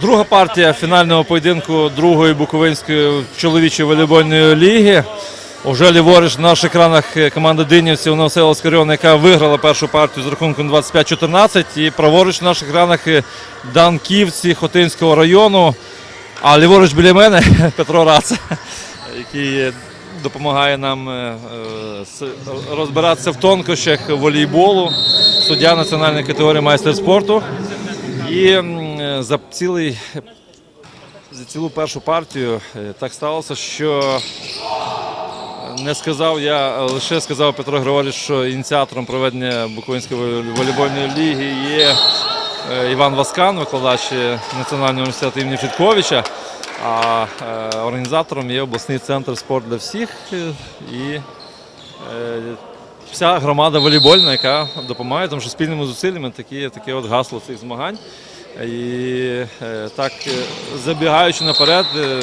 Друга партія фінального поєдинку другої Буковинської чоловічої волейбольної ліги. Уже ліворуч на наших екранах команда Динівців Новоселовська район, яка виграла першу партію з рахунком 25-14. І праворуч на наших екранах Данківці Хотинського району. А ліворуч біля мене Петро Раца, який допомагає нам е, розбиратися в тонкощах волейболу, суддя національної категорії майстер спорту. І за цілий за цілу першу партію е, так сталося, що не сказав я, лише сказав Петро Григорійович, що ініціатором проведення Буковинської волей- волейбольної ліги є е, Іван Васкан, викладач Національного університету імені Фітковича. А е, організатором є обласний центр спорт для всіх і вся громада волейбольна, яка допомагає, тому що спільними зусиллями такі, таке от гасло цих змагань. І е, так, е, забігаючи наперед, е,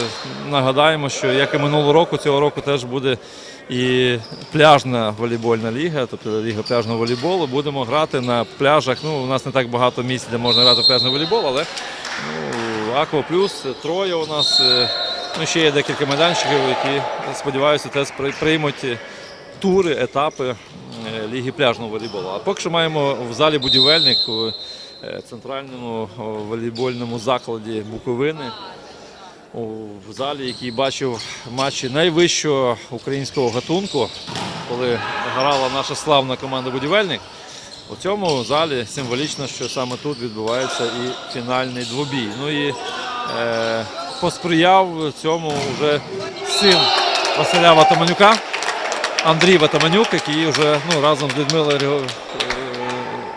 нагадаємо, що як і минулого року, цього року теж буде і пляжна волейбольна ліга, тобто ліга пляжного волейболу. Будемо грати на пляжах. Ну, у нас не так багато місць, де можна грати в пляжний волейбол, але ну, Аква Плюс, троє у нас. Ну, ще є декілька майданчиків, які, сподіваюся, теж приймуть тури, етапи ліги пляжного волейболу. А поки що маємо в залі будівельник у е, центральному волейбольному закладі Буковини. В залі, який бачив матчі найвищого українського гатунку, коли грала наша славна команда Будівельник. У цьому залі символічно, що саме тут відбувається і фінальний двобій. Ну і е, посприяв цьому вже син Василя Ватаманюка, Андрій Ватаманюк, який вже ну, разом з Людмилою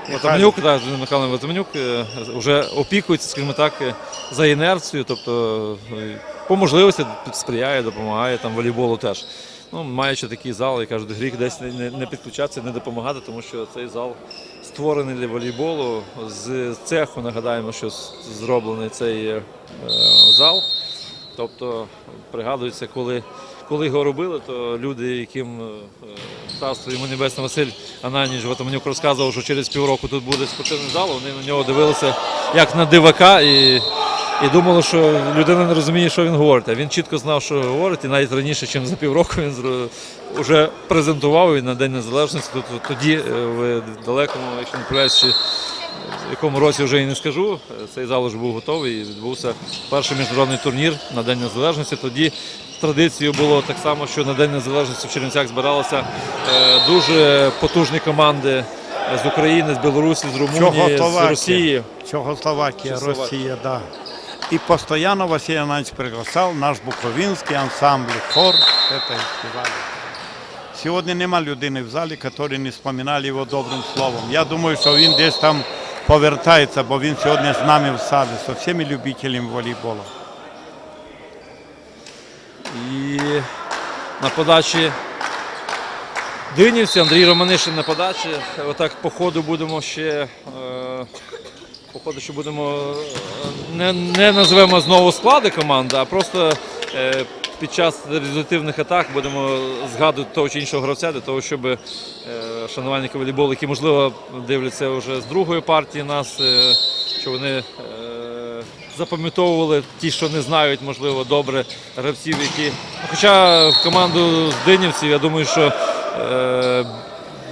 е, Ватаманюк, да, з Михайлом Ватаманюк, е, вже опікується, скажімо так, е, за інерцією, тобто по можливості сприяє, допомагає там волейболу теж. Ну, маючи такий зал, я кажу, гріх десь не, не, не підключатися, не допомагати, тому що цей зал створений для волейболу. З цеху нагадаємо, що зроблений цей е, зал. Тобто пригадується, коли, коли його робили, то люди, яким е, царство йому Небесне Василь Ананіч Ватаманюк розказував, що через півроку тут буде спортивний зал, вони на нього дивилися як на дивака і, і думали, що людина не розуміє, що він говорить. А він чітко знав, що говорить, і навіть раніше, ніж за півроку, він вже презентував і на День Незалежності. Тут тоді е, в далекому, якщо не помиляюсь, в якому році вже і не скажу. Цей зал вже був готовий і відбувся перший міжнародний турнір на День Незалежності. Тоді традицією було так само, що на День Незалежності в Чернівцях збиралися е, дуже потужні команди з України, з Білорусі, з Румунії, з. Росії. Чехословакия. Россия, да. И постоянно Василий Иванович приглашал наш буковинский ансамбль, хор, испевали. Сьогодні нема людини в залі, які не споминали його добрим словом. Я думаю, що він десь там повертається, бо він сьогодні з нами в залі, з всіми любителями волейболу. І на подачі Динівці, Андрій Романишин на подачі. Отак по ходу будемо ще. Е, по ходу ще будемо е, не, не називемо знову склади команди, а просто е, під час результативних атак будемо згадувати того чи іншого гравця для того, щоб шанувальники волейболу, які можливо дивляться вже з другої партії нас, що вони. Запам'ятовували ті, що не знають, можливо, добре гравців, які. Хоча в команду з Динівців, я думаю, що е,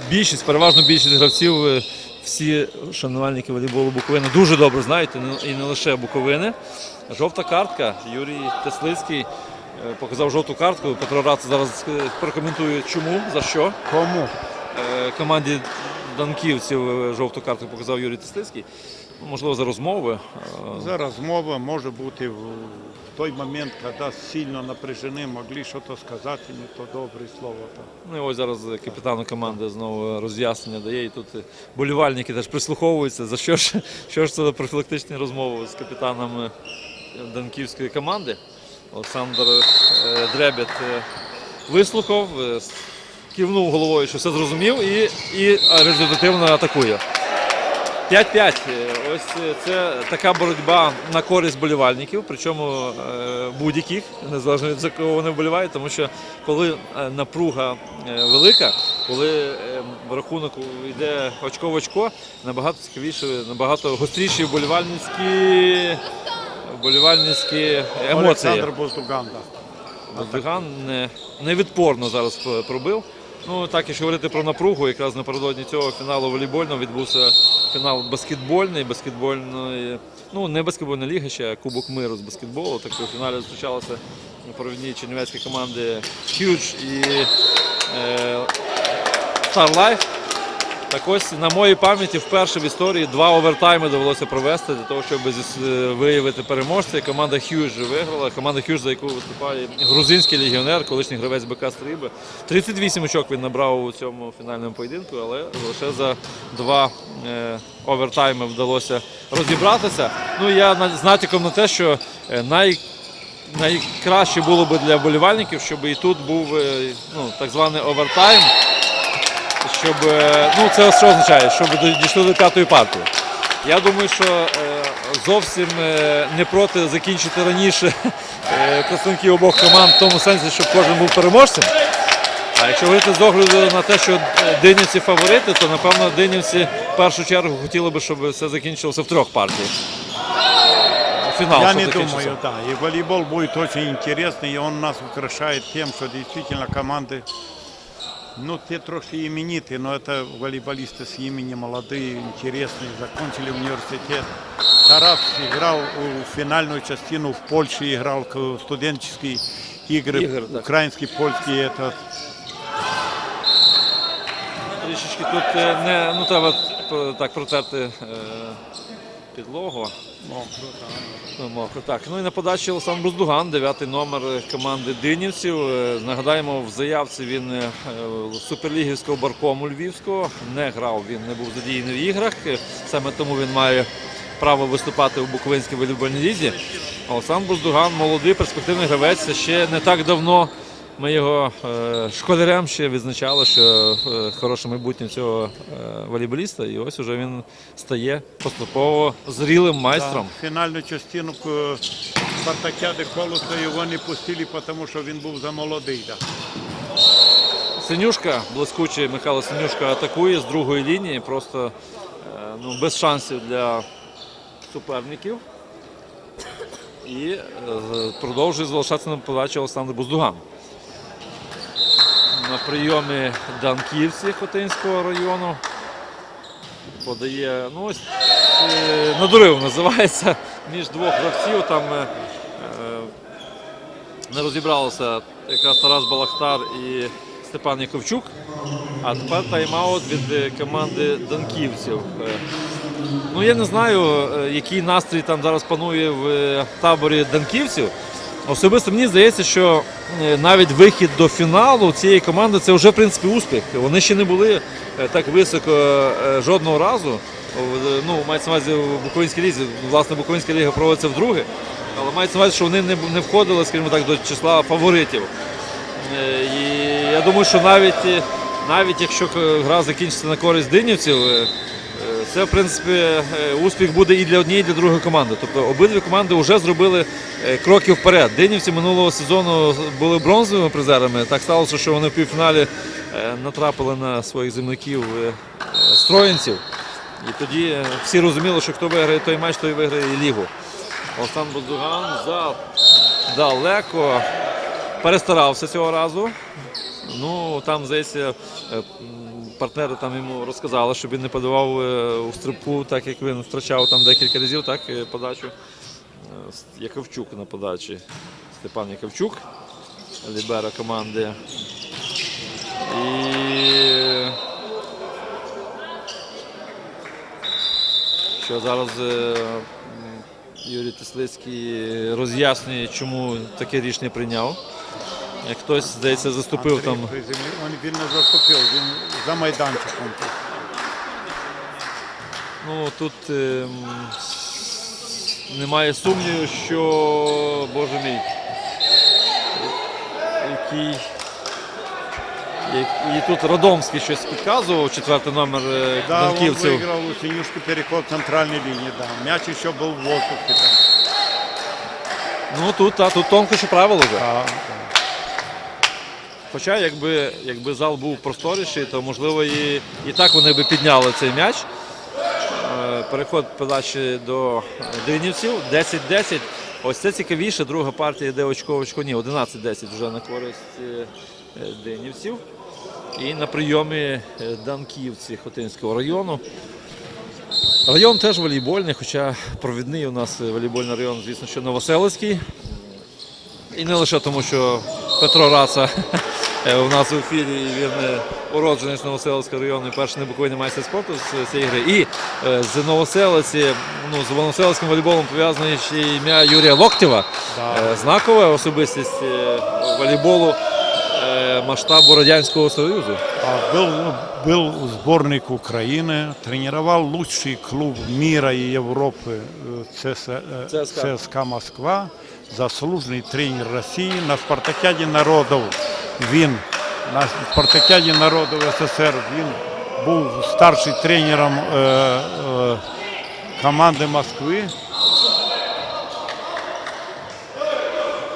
більшість, переважно більшість гравців, е, всі шанувальники волейболу Буковини дуже добре знають, і не- лише Буковини. Жовта картка. Юрій Теслицький е, показав жовту картку. Петро Рац зараз е, прокоментує, чому, за що. Кому? Команді Данківців е, жовту картку показав Юрій Теслицький. Ну, Можливо, за розмови. Е, За розмова може бути в той момент, коли сильно напряжені, могли щось сказати, не то добре слово. Ну і ось зараз капітану команди знову роз'яснення дає. І тут болівальники теж прислуховуються. За що ж, що ж це профілактичні розмови з капітаном е, Данківської команди? Олександр Дребет вислухав, кивнув головою, що все зрозумів, і, і результативно атакує. 5-5. Е, Ось е, це така боротьба на користь болівальників, причому е, будь-яких, незалежно від за кого вони вболівають, тому що коли е, напруга е, велика, коли е, рахунок йде очко в очко, набагато цікавіше, набагато гостріші вболівальницькі, вболівальницькі емоції. Олександр. Богдан не, невідпорно зараз пробив. Ну, так, якщо говорити про напругу, якраз напередодні цього фіналу волейбольного відбувся фінал баскетбольний, баскетбольної, ну не баскетбольна ліга ще, Кубок миру з баскетболу. Так у фіналі зустрічалися провідні чернівецькі команди Huge і е, Star Life. Так ось на моїй пам'яті вперше в історії два овертайми довелося провести для того, щоб е, виявити переможця. Команда Хьюж виграла. Команда Хьюж, за яку виступає грузинський легіонер, колишній гравець БК Стріби. 38 очок він набрав у цьому фінальному поєдинку, але лише за два е, овертайми вдалося розібратися. Ну я з натяком на те, що е, най найкраще було б для вболівальників, щоб і тут був ну, так званий овертайм щоб е, ну це що означає, щоб дійшли до п'ятої партії. Я думаю, що е, зовсім е, не проти закінчити раніше представників обох команд в тому сенсі, щоб кожен був переможцем. А якщо говорити з огляду на те, що динівці фаворити, то напевно динівці в першу чергу хотіли би, щоб все закінчилося в трьох партіях. Фінал Я не думаю, да. И волейбол будет очень интересный, и он нас украшает тем, что действительно команды, ну, те трошки именитые, но это волейболисты с именем молодые, интересные, закончили университет. Тарас играл у финальную частину в Польше, играл к- студенческие игры, Игры, так. украинский, польский, это Трішечки тут е, не ну треба е, так протерти е, підлогу. Ну, мокро. Так, ну і на подачі Олександр Буздуган, дев'ятий номер команди Динівців. Е, Нагадаємо, в заявці він е, суперлігівського баркому Львівського. Не грав, він не був задіяний в іграх. Е, Саме тому він має право виступати у Буковинській волейбольній лізі. Олександр Буздуган молодий, перспективний гравець. Ще не так давно ми його е, школярем ще відзначали, що е, хороше майбутнє цього е, волейболіста. І ось уже він стає поступово зрілим майстром. Да, фінальну частину спартакіади Колоса його не пустили, тому що він був замолодий. Да. Синюшка, блискучий Михайло Синюшка атакує з другої лінії, просто ну, без шансів для суперників. І продовжує залишатися на подачі Олександр Буздуган. На прийомі Данківці Хотинського району. Подає, ну ось е, надурив називається між двох гравців. Там е, е, не розібралося якраз Тарас Балахтар і Степан Яковчук. А тепер тайм-аут від е, команди Данківців. Ну я не знаю, який настрій там зараз панує в таборі Данківців. Особисто мені здається, що е, навіть вихід до фіналу цієї команди це вже в принципі успіх. Вони ще не були е, так високо е, жодного разу. Ну, мається на увазі в Буковинській лізі. Власне, Буковинська ліга проводиться вдруге. Але мається на увазі, що вони не, входили, скажімо так, до числа фаворитів. І я думаю, що навіть, навіть якщо гра закінчиться на користь динівців, це в принципі е, успіх буде і для однієї, і для другої команди. Тобто обидві команди вже зробили е, кроки вперед. Динівці минулого сезону були бронзовими призерами. Так сталося, що вони в півфіналі е, натрапили на своїх земляків строїнців. І тоді всі розуміли, що хто виграє той матч, той виграє і лігу. Бузуган за далеко перестарався цього разу. Ну там здається, партнери там йому розказали, щоб він не подавав е, у стрибку, так як він втрачав там декілька разів, так е, подачу. Е, Яковчук на подачі. Степан Яковчук, лібера команди. І що зараз Юрій Теслицький роз'яснює, чому таке рішення прийняв. Як хтось, здається, заступив там. Приземлив- Він, він не заступив, він за майданчиком. тут. Ну тут ем, немає сумніву, що Боже мій. Який. як- І тут Радомський щось підказував, четвертий номер е, Да, он Данківців. выиграл у Синюшки переход центральной линии, да. Мяч еще был в воздухе. Да. Ну тут, а, тут тонко, що правило вже. Да, Хоча, якби, якби зал був просторіший, то можливо і, і так вони би підняли цей м'яч. Е, Переход подачі до Динівців 10-10. Ось це цікавіше. Друга партія йде очко в очко. Ні, 11-10 вже на користь е, Динівців. І на прийомі е, Данківці Хотинського району. Район теж волейбольний, хоча провідний у нас волейбольний район, звісно, що Новоселицький. І не лише тому, що Петро Раца е, у нас в ефірі, і він е, уродженець Новоселицького району і перший небуковий майстер спорту з цієї гри. І е, з Новоселиці, ну, з Новоселицьким волейболом пов'язане ще ім'я Юрія Локтєва, Да. Е, знакова особистість е, волейболу е, масштабу Радянського Союзу. А, Был, был сборник Украины, тренировал лучший клуб мира и Европы э, ЦС, э, ЦСКА. ЦСКА Москва, заслуженный тренер России на спартакиаді народів. Він на спартакіаді народів СССР він був старшим тренером е, е, команди Москви.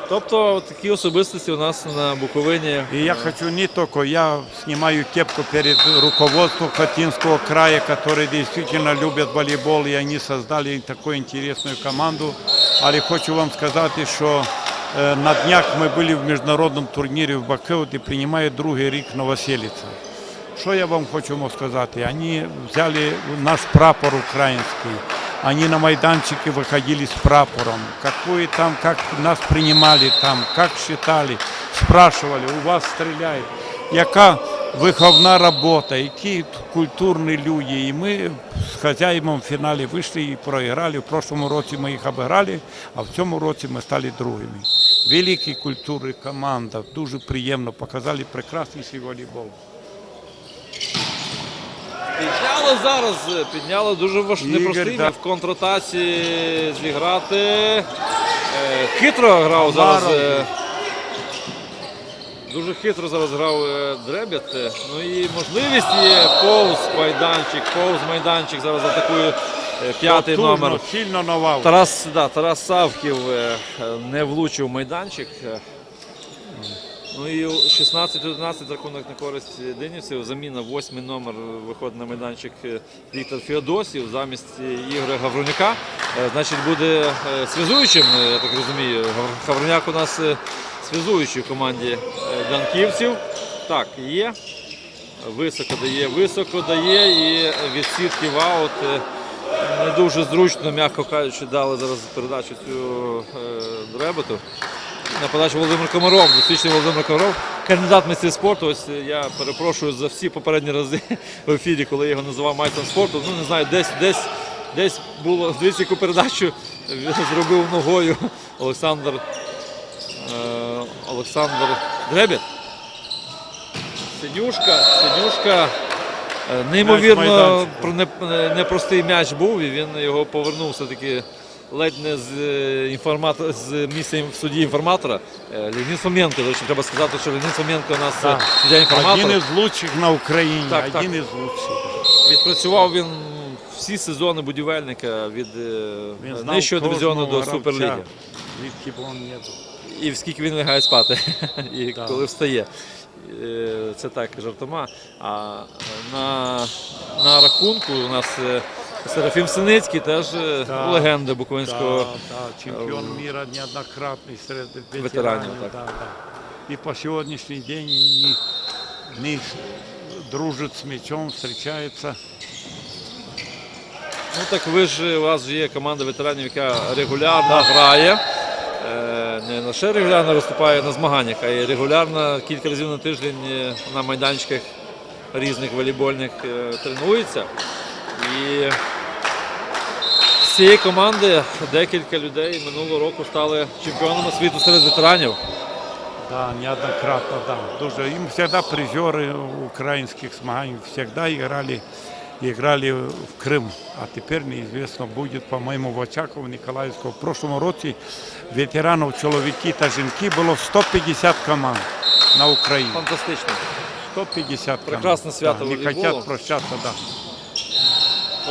Тобто такі особистості у нас на Буковині. И я хочу не только, я снимаю кепку перед руководством Хотинского края, которые действительно любят волейбол, и они создали такую интересную команду. Але хочу вам сказать, що на днях ми були в міжнародному турнірі в Баку, де приймає другий рік Новоселиця. Що я вам хочу сказати? Вони взяли наш прапор український. Они на майданчике выходили с прапором. Какой там, как нас принимали там, как считали, спрашивали, у вас стреляют. Яка виховна робота, які культурні люди. І ми з хазяїном в фіналі вийшли і проіграли. В прошлому році ми їх обіграли, а в цьому році ми стали другими. Великі культури команда, дуже приємно показали прекрасніший волейбол. Підняли зараз, підняли дуже важ... Непростий да. в контратаці зіграти. Е, Хитро грав зараз. е, Дуже хитро зараз грав е, Дребет. Е, Ну і можливість є повз майданчик, повз майданчик. Зараз атакує е, п'ятий Потужно, номер. Сильно новав. Тарас, да, Тарас Савків е, е, не влучив майданчик. Е, Ну і 16-11 рахунок на користь Динівців. Заміна восьмий номер виходить на майданчик е, Віктор Феодосів замість е, Ігоря Гавронюка. Е, Значить, буде е, связуючим, е, я так розумію. Гав- Гавроняк у нас е, связуючий в команді е, Данківців. Так, є. Високо дає, високо дає і від сітки в аут. е, Не дуже зручно, м'яко кажучи, дали зараз передачу цю е, Дребету. На подачу Володимир Комаров, досвідчений Володимир Комаров, кандидат в майстри спорту. Ось е, я перепрошую за всі попередні рази в ефірі, коли я його називав майстром спорту. Ну не знаю, десь десь десь було дивіться, яку передачу зробив ногою Олександр е, Олександр Дребет. Синюшка, Синюшка. Е, Неймовірно не- непростий м'яч був, і він його повернув все-таки ледь не з, е, інформатора, з місця судді інформатора. Е, Леонід Фоменко, до речі, треба сказати, що Леонід Фоменко у нас е, суддя інформатор. Один із лучших на Україні, Так, так. із лучших. Відпрацював він всі сезони будівельника від е, Він нижчого дивізіону до Суперліги. Звідки б він не був. І скільки він лягає спати, і Так. коли встає. Е, Це так, жартома. А на, на рахунку у нас е, Серафім Синицький, теж е, Так. легенда Буковинського. Да, да, чемпіон міра неоднократний серед ветеранів. Ветеранів, так. Да, да. І по сьогоднішній день не, не дружить з м'ячом, зустрічається. Ну так ви ж у вас є команда ветеранів, яка регулярно грає. Не лише регулярно виступає на змаганнях, а й регулярно кілька разів на тиждень е, на майданчиках різних волейбольних е, тренується. І з цієї команди декілька людей минулого року стали чемпіонами світу серед ветеранів. Да, неоднократно, да. Дуже. Им всегда призеры украинских змагань всегда играли, играли в Крым. А теперь неизвестно будет, по-моему, в Очаково, Николаевского. В прошлом році ветеранів чоловіки та жінки було 150 команд на Україні. Фантастично. 150 команд. Прекрасне свято да, Не волейболу. хотят прощаться, да.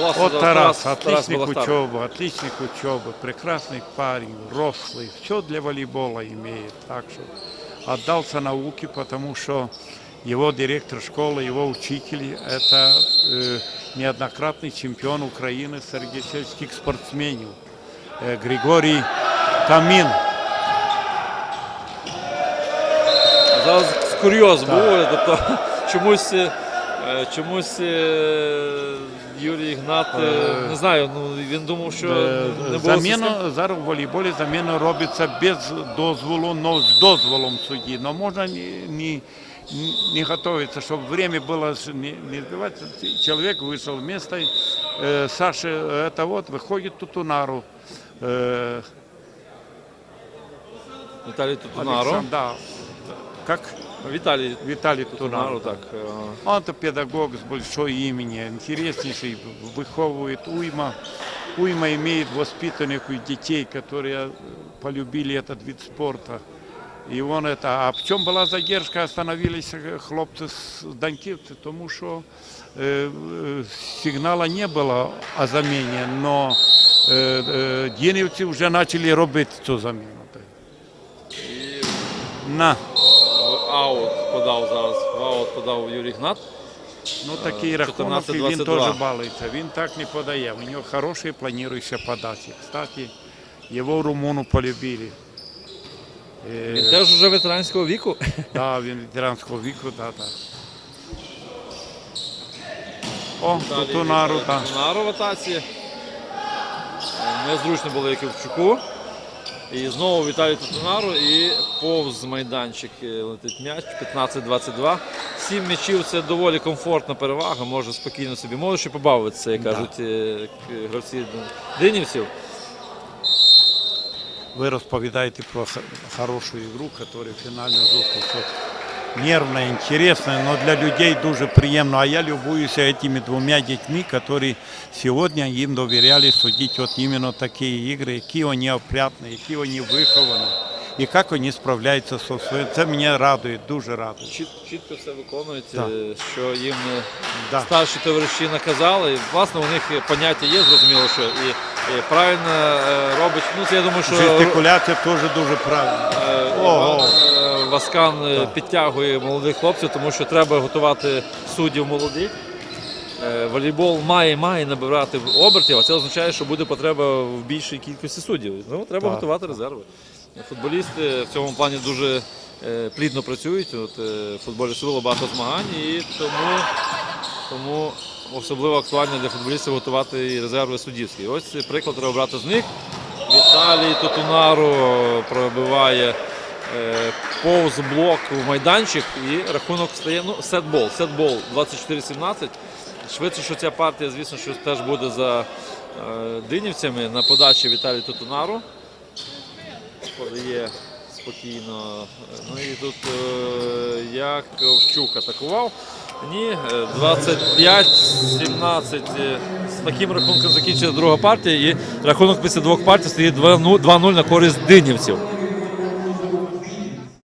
Влас- Вот Тарас, Тарас отличник Балахтар. учебы, отличник учебы, прекрасный парень, рослый, все для волейбола имеет. Так что отдался науке, потому что его директор школы, его учитель – это э, неоднократный чемпион Украины среди сельских спортсменов э, Григорий Тамин. Зараз курйоз був, тобто чомусь, е, чомусь е, Юрій Ігнат, е, не знаю, ну він думав, що Е, не було систем- Заміна зараз в волейболі заміна робиться без дозволу, но з дозволом судді. Но можна не, не, не готовиться, щоб время было ж не, не сбивать. Человек вышел вместо э, Саши, это вот, выходит Тутунару. Э, Віталій Тутунаро. Александр, да. Как Віталій Виталий Тутунаро, Тутунару. так. е, Он-то педагог с большой имени, интереснейший, выховывает уйма, уйма имеет воспитанных и детей, которые полюбили этот вид спорта. И он это, а в чем была задержка, остановились э, хлопцы с Даньківці, тому що э, э, сигнала не было о замене, но э, э, Дєнівці вже почали робити цю заміну. І На. в аут подав зараз. В аут подав Юрій Ігнат. Ну, такий Е, рахунок, і він 14-22. теж балується. Він так не подає. У нього хороші плануючі подачі. Кстати, його румуну полюбили. Е, Він теж вже ветеранського віку. Да, він ветеранського віку, да, так. О, Тутунару, так. Тутунару в атаці. Е, Незручно було Яківчуку. І знову Віталій Тутунару і повз майданчик е, летить м'яч 15-22. Сім м'ячів це доволі комфортна перевага, може спокійно собі може ще побавитися, як кажуть е, гравці динівців. Ви розповідаєте про хорошую хорошу ігру, яка фінальна зустріч. От Нервна, інтересна, але для людей дуже приємно. А я любуюся этими двома дітьми, які сьогодні їм довіряли судити от іменно такі ігри, які вони опрятні, які вони виховані, і як вони справляються зі своїм. Це мене радує, дуже радує. Чіт- чітко все виконують, Да. що їм е, Да. старші товариші наказали. І, власне, у них поняття є, зрозуміло, що і, і правильно е, робить. Ну, це я думаю, що Жестикуляція теж дуже правильна. Ого. Е, Васкан Так. підтягує молодих хлопців, тому що треба готувати суддів молодих. Волейбол має, має набирати обертів, а це означає, що буде потреба в більшій кількості суддів. Ну, треба Так. готувати резерви. Футболісти в цьому плані дуже е, плідно працюють. От, е, в футболі сило багато змагань, і тому, тому особливо актуально для футболістів готувати і резерви суддівські. Ось приклад треба брати з них. Віталій Тотунару пробиває е, повз блок у майданчик і рахунок стає ну, сетбол. Сетбол 24-17. Швидше, що ця партія, звісно, що теж буде за динівцями на подачі Віталій Тотунару. Подає спокійно. Ну і тут е, Яковчук атакував. Ні, е, 25-17. е, З таким рахунком закінчиться друга партія. І рахунок після двох партій стоїть 2-0 2-0 на користь динівців.